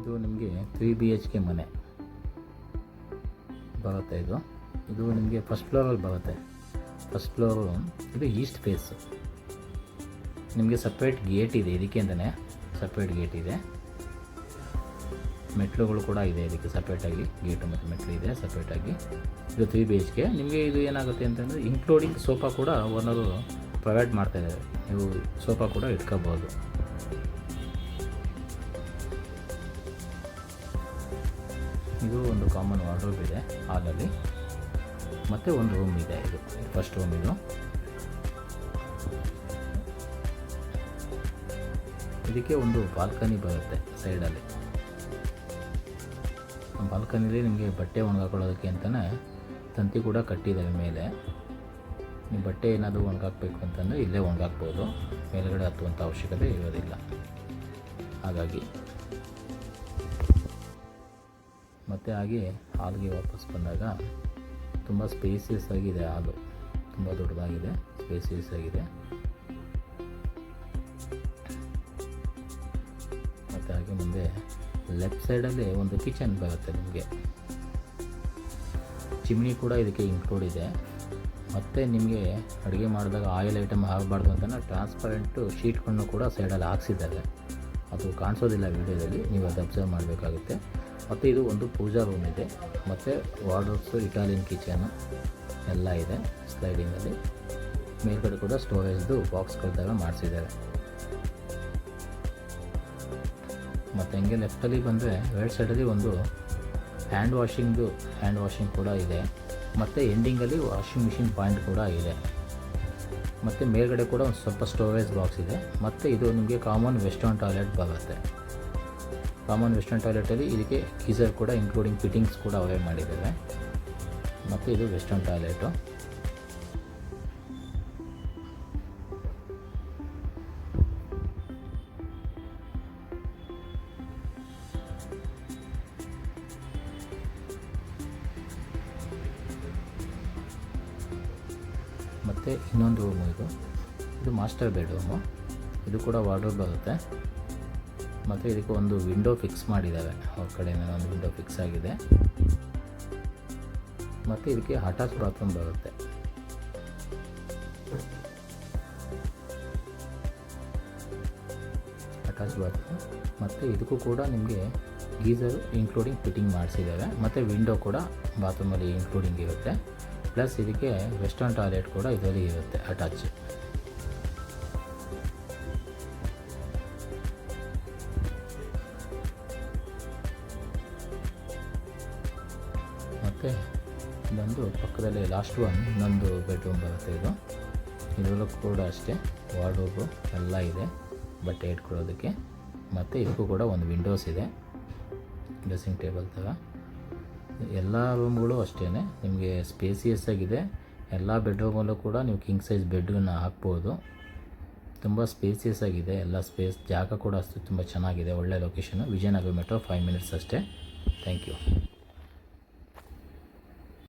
ಇದು ನಿಮಗೆ three B H K ಮನೆ. ಬರುತ್ತೆ ಇದು. ಇದು ನಿಮಗೆ ಫಸ್ಟ್ ಫ್ಲೋರಲ್ಲಿ ಬರುತ್ತೆ. ಫಸ್ಟ್ ಫ್ಲೋರು ಇದು ಈಸ್ಟ್ ಫೇಸು ನಿಮಗೆ ಸಪ್ರೇಟ್ ಗೇಟ್ ಇದೆ ಇದಕ್ಕೆ ಅಂತಲೇ ಸಪ್ರೇಟ್ ಗೇಟ್ ಇದೆ. ಮೆಟ್ಲುಗಳು ಕೂಡ ಇದೆ ಇದಕ್ಕೆ ಸಪ್ರೇಟಾಗಿ ಗೇಟು ಮತ್ತು ಮೆಟ್ಲು ಇದೆ ಸಪ್ರೇಟಾಗಿ ಇದು ತ್ರೀ ಬಿ ಎಚ್ ಕೆ ನಿಮಗೆ ಇದು ಏನಾಗುತ್ತೆ ಅಂತಂದರೆ ಇನ್ಕ್ಲೂಡಿಂಗ್ ಸೋಫಾ ಕೂಡ ಓನರು ಪ್ರೊವೈಡ್ ಮಾಡ್ತಾಯಿದ್ದಾರೆ ನೀವು ಸೋಫಾ ಕೂಡ ಇಟ್ಕೋಬೋದು ಇದು ಒಂದು ಕಾಮನ್ ವಾರ್ಡ್ರೋಬ್ ಇದೆ ಹಾಲಲ್ಲಿ ಮತ್ತು ಒಂದು ರೂಮ್ ಇದೆ ಇದು. ಫಸ್ಟ್ ರೂಮ್ ಇದು. ಇದಕ್ಕೆ ಒಂದು ಬಾಲ್ಕನಿ ಬರುತ್ತೆ ಸೈಡಲ್ಲಿ ಬಾಲ್ಕನಿಲಿ ನಿಮಗೆ ಬಟ್ಟೆ ಒಣಗಾಕೊಳ್ಳೋದಕ್ಕೆ ಅಂತಲೇ ತಂತಿ ಕೂಡ ಕಟ್ಟಿದ್ದಾರೆ ಮೇಲೆ. ನೀವು ಬಟ್ಟೆ ಏನಾದರೂ ಒಣಗಾಕಬೇಕು ಅಂತಂದರೆ ಇಲ್ಲೇ ಒಣಗಾಕ್ಬೋದು. ಮೇಲುಗಡೆ ಹತ್ತುವಂಥ ಅವಶ್ಯಕತೆ ಇರೋದಿಲ್ಲ. ಹಾಗಾಗಿ ಮತ್ತು ಹಾಗೆ ಹಾಲ್ಗೆ ವಾಪಸ್ ಬಂದಾಗ ತುಂಬ ಸ್ಪೇಸಿಯಸ್ ಆಗಿದೆ ಹಾಲು. ತುಂಬ ದೊಡ್ಡದಾಗಿದೆ ಸ್ಪೇಸಿಯಸ್ ಆಗಿದೆ. ಮತ್ತು ಹಾಗೆ ಮುಂದೆ ಲೆಫ್ಟ್ ಸೈಡಲ್ಲಿ ಒಂದು ಕಿಚನ್ ಬರುತ್ತೆ ನಿಮಗೆ. ಚಿಮ್ನಿ ಕೂಡ ಇದಕ್ಕೆ ಇನ್ಕ್ಲೂಡ್ ಇದೆ. ಮತ್ತು ನಿಮಗೆ ಅಡುಗೆ ಮಾಡಿದಾಗ ಆಯಿಲ್ ಐಟಮ್ ಆಗಬಾರ್ದು ಅಂತ ಟ್ರಾನ್ಸ್ಪರೆಂಟು ಶೀಟ್ಗಳನ್ನು ಕೂಡ ಸೈಡಲ್ಲಿ ಹಾಕ್ಸಿದ್ದಾರೆ. ಅದು ಕಾಣಿಸೋದಿಲ್ಲ ವೀಡಿಯೋದಲ್ಲಿ ನೀವು ಅದು ಅಬ್ಸರ್ವ್ ಮಾಡಬೇಕಾಗುತ್ತೆ. ಮತ್ತು ಇದು ಒಂದು ಪೂಜಾ ರೂಮ್ ಇದೆ. ಮತ್ತು ವಾರ್ಡ್ರೋಬ್ಸು ಇಟಾಲಿಯನ್ ಕಿಚನ್ ಎಲ್ಲ ಇದೆ ಸ್ಲೈಡಿಂಗಲ್ಲಿ ಮೇಲ್ಗಡೆ ಕೂಡ ಸ್ಟೋರೇಜ್ದು ಬಾಕ್ಸ್ಗಳದಾಗ ಮಾಡಿಸಿದ್ದಾರೆ. ಮತ್ತು ಹಂಗೆ ಲೆಫ್ಟಲ್ಲಿ ಬಂದರೆ ರೈಟ್ ಸೈಡಲ್ಲಿ ಒಂದು ಹ್ಯಾಂಡ್ ವಾಷಿಂಗ್ದು ಹ್ಯಾಂಡ್ ವಾಷಿಂಗ್ ಕೂಡ ಇದೆ. ಮತ್ತು ಎಂಡಿಂಗಲ್ಲಿ ವಾಷಿಂಗ್ ಮಿಷಿನ್ ಪಾಯಿಂಟ್ ಕೂಡ ಇದೆ. ಮತ್ತು ಮೇಲ್ಗಡೆ ಕೂಡ ಒಂದು ಸ್ವಲ್ಪ ಸ್ಟೋರೇಜ್ ಬಾಕ್ಸ್ ಇದೆ. ಮತ್ತು ಇದು ನಿಮಗೆ ಕಾಮನ್ ವೆಸ್ಟರ್ನ್ ಟಾಯ್ಲೆಟ್ ಬರುತ್ತೆ. ಕಾಮನ್ ವೆಸ್ಟರ್ನ್ ಟಾಯ್ಲೆಟಲ್ಲಿ ಇದಕ್ಕೆ ಗೀಸರ್ ಕೂಡ ಇನ್ಕ್ಲೂಡಿಂಗ್ ಫಿಟ್ಟಿಂಗ್ಸ್ ಕೂಡ ಅವೇ ಮಾಡಿದ್ದೇವೆ ಮತ್ತು ಇದು ವೆಸ್ಟರ್ನ್ ಟಾಯ್ಲೆಟು. ಮತ್ತು ಇನ್ನೊಂದು ರೂಮು ಇದು. ಇದು ಮಾಸ್ಟರ್ ಬೆಡ್ರೂಮು ಇದು ಕೂಡ ವಾರ್ಡ್ರೋಬ್ ಬರುತ್ತೆ ಮತ್ತು ಇದಕ್ಕೆ ಒಂದು ವಿಂಡೋ ಫಿಕ್ಸ್ ಮಾಡಿದ್ದಾವೆ ಅವ್ರ ಕಡೆಯಿಂದ ಒಂದು ವಿಂಡೋ ಫಿಕ್ಸ್ ಆಗಿದೆ. ಮತ್ತು ಇದಕ್ಕೆ ಅಟ್ಯಾಚ್ ಬಾತ್ರೂಮ್ ಬರುತ್ತೆ. ಅಟ್ಯಾಚ್ ಬಾತ್ರೂಮ್ ಮತ್ತು ಇದಕ್ಕೂ ಕೂಡ ನಿಮಗೆ ಗೀಸರ್ ಇನ್ಕ್ಲೂಡಿಂಗ್ ಫಿಟ್ಟಿಂಗ್ ಮಾಡಿಸಿದ್ದಾವೆ ಮತ್ತು ವಿಂಡೋ ಕೂಡ ಬಾತ್ರೂಮಲ್ಲಿ ಇನ್ಕ್ಲೂಡಿಂಗ್ ಇರುತ್ತೆ. ಪ್ಲಸ್ ಇದಕ್ಕೆ ವೆಸ್ಟರ್ನ್ ಟಾಯ್ಲೆಟ್ ಕೂಡ ಇದರಲ್ಲಿ ಇರುತ್ತೆ ಅಟ್ಯಾಚ್ ಮತ್ತು ಇದೊಂದು ಪಕ್ಕದಲ್ಲಿ ಲಾಸ್ಟ್ ಒನ್ ಇನ್ನೊಂದು ಬೆಡ್ರೂಮ್ ಬರುತ್ತೆ ಇದು. ಇದರಲ್ಲೂ ಕೂಡ ಅಷ್ಟೇ. ವಾರ್ಡ್ರೋಬು ಎಲ್ಲ ಇದೆ, ಬಟ್ಟೆ ಇಟ್ಕೊಳ್ಳೋದಕ್ಕೆ. ಮತ್ತು ಇದಕ್ಕೂ ಕೂಡ ಒಂದು ವಿಂಡೋಸ್ ಇದೆ. ಡ್ರೆಸ್ಸಿಂಗ್ ಟೇಬಲ್ ಥರ ಎಲ್ಲ ರೂಮ್ಗಳು ಅಷ್ಟೇ ನಿಮಗೆ ಸ್ಪೇಸಿಯಸ್ ಆಗಿದೆ. ಎಲ್ಲ ಬೆಡ್ರೂಮಲ್ಲೂ ಕೂಡ ನೀವು ಕಿಂಗ್ ಸೈಜ್ ಬೆಡ್ಗಳನ್ನ ಹಾಕ್ಬೋದು. ತುಂಬ ಸ್ಪೇಸಿಯಸ್ ಆಗಿದೆ. ಎಲ್ಲ ಸ್ಪೇಸ್ ಜಾಗ ಕೂಡ ಅಷ್ಟು ತುಂಬ ಚೆನ್ನಾಗಿದೆ. ಒಳ್ಳೆ location Vijayanagar metro five minutes ಅಷ್ಟೇ. Thank you